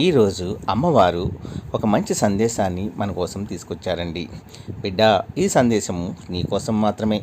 ఈరోజు అమ్మవారు ఒక మంచి సందేశాన్ని మన కోసం తీసుకొచ్చారండి. బిడ్డ ఈ సందేశము నీకోసం మాత్రమే.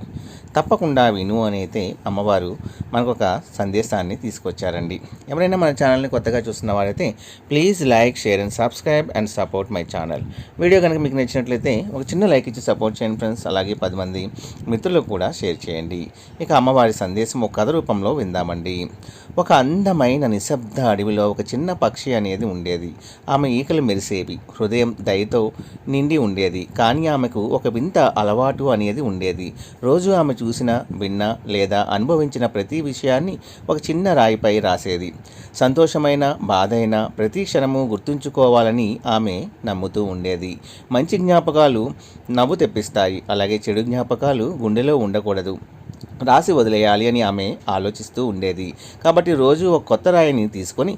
తప్పకుండా విను అని అయితే అమ్మవారు మనకు ఒక సందేశాన్ని తీసుకొచ్చారండి. ఎవరైనా మన ఛానల్ని కొత్తగా చూస్తున్న వారైతే please like share and subscribe and support my channel. Video కనుక మీకు నచ్చినట్లయితే ఒక చిన్న లైక్ ఇచ్చి సపోర్ట్ చేయండి ఫ్రెండ్స్. అలాగే పది మంది మిత్రులకు కూడా షేర్ చేయండి. ఇక అమ్మవారి సందేశం ఒక కథ రూపంలో విందామండి. ఒక అందమైన నిశ్శబ్ద అడవిలో ఒక చిన్న పక్షి అనేది ఉండేది. ఆమె ఈకలు మెరిసేవి. హృదయం దయతో నిండి ఉండేది. కానీ ఆమెకు ఒక వింత అలవాటు అనేది ఉండేది. రోజు ఆమె చూసిన విన్న లేదా అనుభవించిన ప్రతి విషయాన్ని ఒక చిన్న రాయిపై రాసేది. సంతోషమైన బాధైన ప్రతి క్షణము గుర్తుంచుకోవాలని ఆమె నమ్ముతూ ఉండేది. మంచి జ్ఞాపకాలు నవ్వు తెప్పిస్తాయి. అలాగే చెడు జ్ఞాపకాలు గుండెలో ఉండకూడదు. రాసి వదిలేయాలి అని ఆమె ఆలోచిస్తూ ఉండేది. కాబట్టి రోజు ఒక కొత్త రాయిని తీసుకొని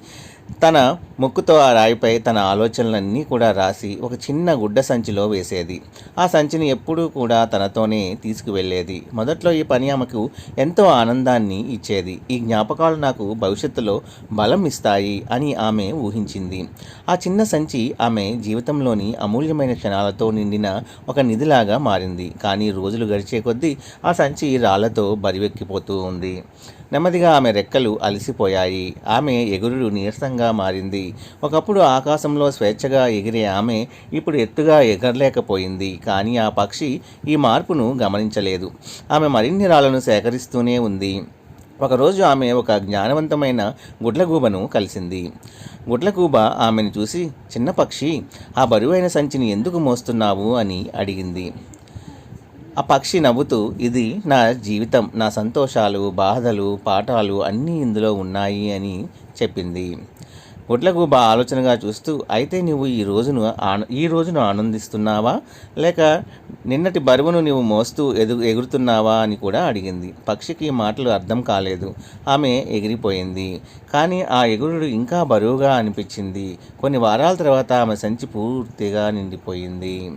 తన ముక్కుతో ఆ రాయిపై తన ఆలోచనలన్నీ కూడా రాసి ఒక చిన్న గుడ్డ సంచిలో వేసేది. ఆ సంచిని ఎప్పుడూ కూడా తనతోనే తీసుకువెళ్ళేది. మొదట్లో ఈ పని ఆమెకు ఎంతో ఆనందాన్ని ఇచ్చేది. ఈ జ్ఞాపకాలు నాకు భవిష్యత్తులో బలం ఇస్తాయి అని ఆమె ఊహించింది. ఆ చిన్న సంచి ఆమె జీవితంలోని అమూల్యమైన క్షణాలతో నిండిన ఒక నిధిలాగా మారింది. కానీ రోజులు గడిచే కొద్దీ ఆ సంచి రాళ్ళతో బరివెక్కిపోతూ ఉంది. నెమ్మదిగా ఆమె రెక్కలు అలసిపోయాయి. ఆమె ఎగురుడు నీరసంగా మారింది. ఒకప్పుడు ఆకాశంలో స్వేచ్ఛగా ఎగిరే ఆమె ఇప్పుడు ఎత్తుగా ఎగరలేకపోయింది. కానీ ఆ పక్షి ఈ మార్పును గమనించలేదు. ఆమె మరిన్ని రాళ్ళను సేకరిస్తూనే ఉంది. ఒకరోజు ఆమె ఒక జ్ఞానవంతమైన గుడ్లగూబను కలిసింది. గుడ్లగూబ ఆమెను చూసి చిన్న పక్షి ఆ బరువైన సంచిని ఎందుకు మోస్తున్నావు? అని అడిగింది. ఆ పక్షి నవ్వుతూ ఇది నా జీవితం నా సంతోషాలు బాధలు పాఠాలు అన్నీ ఇందులో ఉన్నాయి అని చెప్పింది. గుడ్లగూబ ఆలోచనగా చూస్తూ అయితే నువ్వు ఈ రోజును ఈ రోజును ఆనందిస్తున్నావా? లేక నిన్నటి బరువును నువ్వు మోస్తూ ఎదు ఎగురుతున్నావా అని కూడా అడిగింది. పక్షికి మాటలు అర్థం కాలేదు. ఆమె ఎగిరిపోయింది. కానీ ఆ ఎగురుడు ఇంకా బరువుగా అనిపించింది. కొన్ని వారాల తర్వాత ఆమె సంచి పూర్తిగా నిండిపోయింది.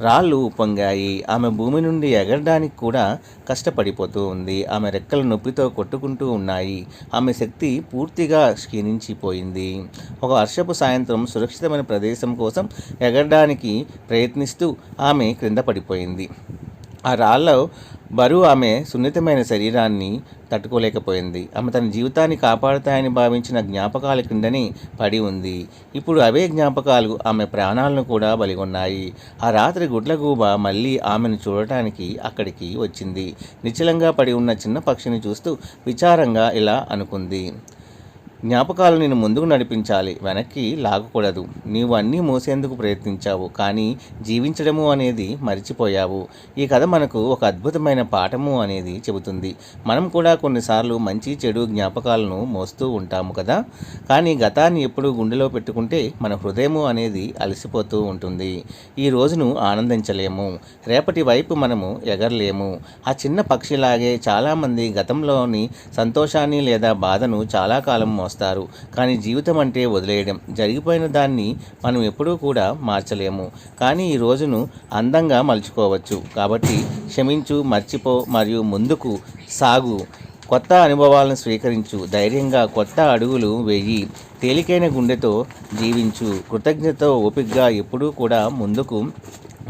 రాళ్ళు ఉప్పొంగాయి. ఆమె భూమి నుండి ఎగరడానికి కూడా కష్టపడిపోతూ ఉంది. ఆమె రెక్కల నొప్పితో కొట్టుకుంటూ ఉన్నాయి. ఆమె శక్తి పూర్తిగా క్షీణించిపోయింది. ఒక వర్షపు సాయంత్రం సురక్షితమైన ప్రదేశం కోసం ఎగరడానికి ప్రయత్నిస్తూ ఆమె క్రింద పడిపోయింది. ఆ రాళ్ళ బరువు ఆమె సున్నితమైన శరీరాన్ని తట్టుకోలేకపోయింది. ఆమె తన జీవితాన్ని కాపాడుతాయని భావించిన జ్ఞాపకాల కిందని పడి ఉంది. ఇప్పుడు అవే జ్ఞాపకాలు ఆమె ప్రాణాలను కూడా బలిగొన్నాయి. ఆ రాత్రి గుడ్లగూబ మళ్ళీ ఆమెను చూడటానికి అక్కడికి వచ్చింది. నిశ్చలంగా పడి ఉన్న చిన్న పక్షిని చూస్తూ విచారంగా ఇలా అనుకుంది. జ్ఞాపకాలు నేను ముందుకు నడిపించాలి. వెనక్కి లాగకూడదు. నీవు అన్నీ మోసేందుకు ప్రయత్నించావు. కానీ జీవించడము అనేది మరిచిపోయావు. ఈ కథ మనకు ఒక అద్భుతమైన పాఠము అనేది చెబుతుంది. మనం కూడా కొన్నిసార్లు మంచి చెడు జ్ఞాపకాలను మోస్తూ ఉంటాము కదా? కానీ గతాన్ని ఎప్పుడు గుండెలో పెట్టుకుంటే మన హృదయము అనేది అలసిపోతూ ఉంటుంది. ఈ రోజును ఆనందించలేము. రేపటి వైపు మనము ఎగరలేము. ఆ చిన్న పక్షిలాగే చాలామంది గతంలోని సంతోషాన్ని లేదా బాధను చాలా కాలం మోస్తారు. కానీ జీవితం అంటే వదిలేయడం. జరిగిపోయిన దాన్ని మనం ఎప్పుడూ కూడా మార్చలేము. కానీ ఈ రోజును అందంగా మలుచుకోవచ్చు. కాబట్టి క్షమించు మర్చిపో మరియు ముందుకు సాగు. కొత్త అనుభవాలను స్వీకరించు. ధైర్యంగా కొత్త అడుగులు వేయి. తేలికైన గుండెతో జీవించు. కృతజ్ఞతతో ఓపికగా ఎప్పుడూ కూడా ముందుకు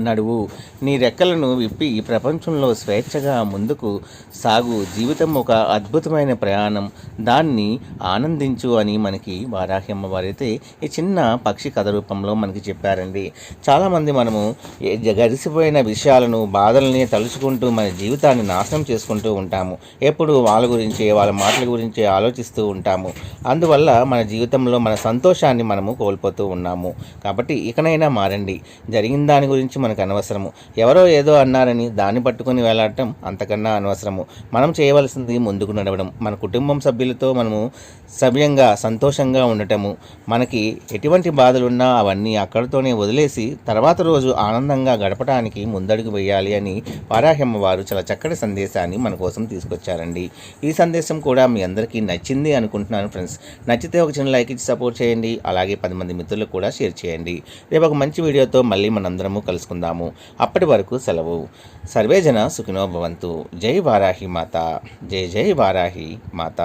నడువు. నీ రెక్కలను విప్పి ఈ ప్రపంచంలో స్వేచ్ఛగా ముందుకు సాగు. జీవితం ఒక అద్భుతమైన ప్రయాణం. దాన్ని ఆనందించు అని మనకి వారాహ్యమ్మ వారైతే ఈ చిన్న పక్షి కథ రూపంలో మనకి చెప్పారండి. చాలామంది మనము గడిసిపోయిన విషయాలను బాధల్ని తలుచుకుంటూ మన జీవితాన్ని నాశనం చేసుకుంటూ ఉంటాము. ఎప్పుడు వాళ్ళ గురించి వాళ్ళ మాటల గురించి ఆలోచిస్తూ ఉంటాము. అందువల్ల మన జీవితంలో మన సంతోషాన్ని మనము కోల్పోతూ ఉన్నాము. కాబట్టి ఇకనైనా మారండి. జరిగిన దాని గురించి మనకు అనవసరము ఎవరో ఏదో అన్నారని దాన్ని పట్టుకొని వేలాడటం అంతకన్నా అనవసరము. మనం చేయవలసింది ముందుకు నడవడం. మన కుటుంబం సభ్యులతో మనము సవ్యంగా సంతోషంగా ఉండటము. మనకి ఎటువంటి బాధలు ఉన్నా అవన్నీ అక్కడితోనే వదిలేసి తర్వాత రోజు ఆనందంగా గడపడానికి ముందడుగు వేయాలి అని వారాహ్యమ్మ వారు చాలా చక్కటి సందేశాన్ని మన కోసం తీసుకొచ్చారండి. ఈ సందేశం కూడా మీ అందరికీ నచ్చింది అనుకుంటున్నాను ఫ్రెండ్స్. నచ్చితే ఒక చిన్న లైక్ ఇచ్చి సపోర్ట్ చేయండి. అలాగే పది మంది మిత్రులకు కూడా షేర్ చేయండి. రేపు ఒక మంచి వీడియోతో మళ్ళీ మనందరము కలుసుకుందాము అప్పటి వరకు సెలవు. సర్వేజన సుఖినోభవంతు జై వారాహి మాత. జై జై వారాహి మాత.